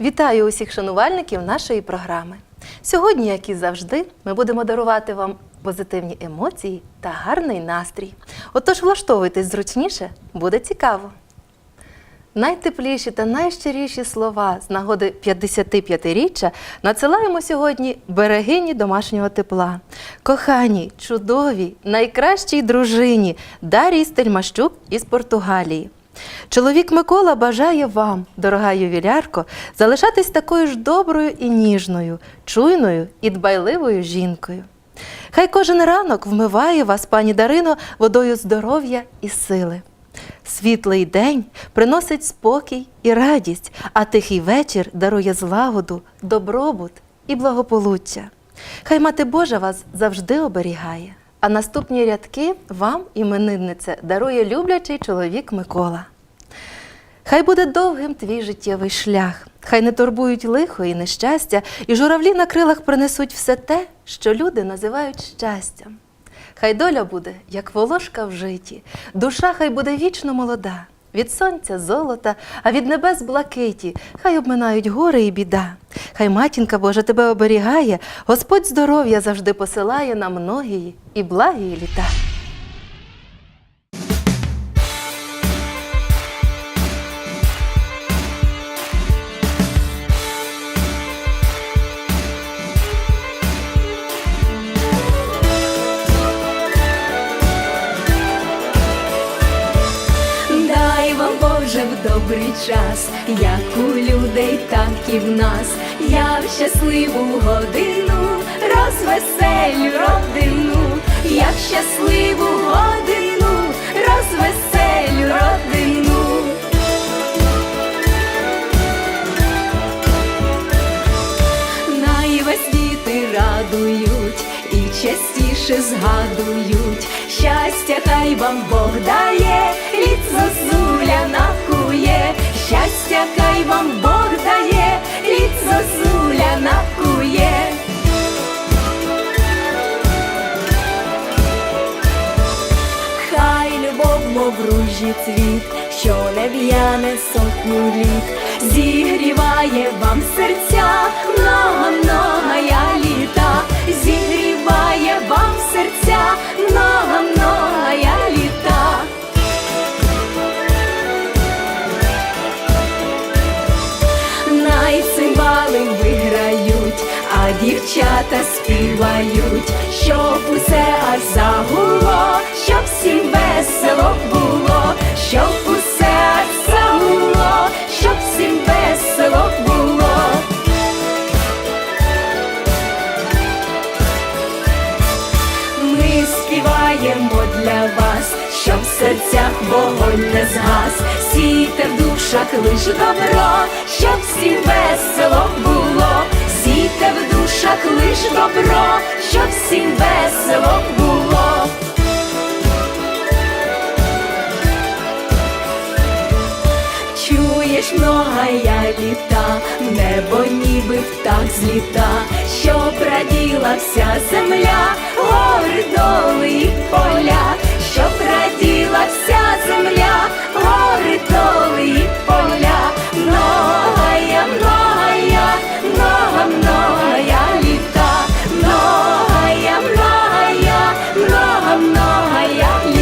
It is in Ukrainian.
Вітаю усіх шанувальників нашої програми. Сьогодні, як і завжди, ми будемо дарувати вам позитивні емоції та гарний настрій. Отож, влаштовуйтесь зручніше, буде цікаво. Найтепліші та найщиріші слова з нагоди 55-річчя надсилаємо сьогодні берегині домашнього тепла, коханій, чудовій, найкращій дружині Дарії Стельмащук із Португалії. Чоловік Микола бажає вам, дорога ювілярко, залишатись такою ж доброю і ніжною, чуйною і дбайливою жінкою. Хай кожен ранок вмиває вас, пані Дарино, водою здоров'я і сили. Світлий день приносить спокій і радість, а тихий вечір дарує злагоду, добробут і благополуччя. Хай мати Божа вас завжди оберігає. А наступні рядки вам, імениннице, дарує люблячий чоловік Микола. Хай буде довгим твій життєвий шлях, хай не турбують лихо і нещастя, і журавлі на крилах принесуть все те, що люди називають щастям. Хай доля буде, як волошка в житі, душа хай буде вічно молода, від сонця золота, а від небес блакиті, хай обминають гори і біда. Хай матінка Божа тебе оберігає, Господь здоров'я завжди посилає на многії і благії літа. Боже в добрий час, як у людей, так і в нас. Я в щасливу годину розвеселю родину, я в щасливу годину розвеселю родину. Най весь діти радують і частіше згадують. Щастя, хай вам Бог дає, мов ружі цвіт, що не в'яне сотню літ, зігріває вам серця, много-много літа, зігріває вам серця, много-много літа. Най цимбали виграють, а дівчата співають, щоб усе аж загуло, щоб всім весело було, щоб усе загуло, щоб всім весело було. Ми співаємо для вас, щоб в серцях вогонь не згас, сійте в душах лиш добро, щоб всім весело було, сійте в душах лиш добро, щоб всім весело було. Бачиш, многая літа, небо ніби так зліта, що раділа вся земля, гори, доли поля, що раділа вся земля, гори, доли і поля, многая, нога нога многая літа, многая, нога много, многая літа.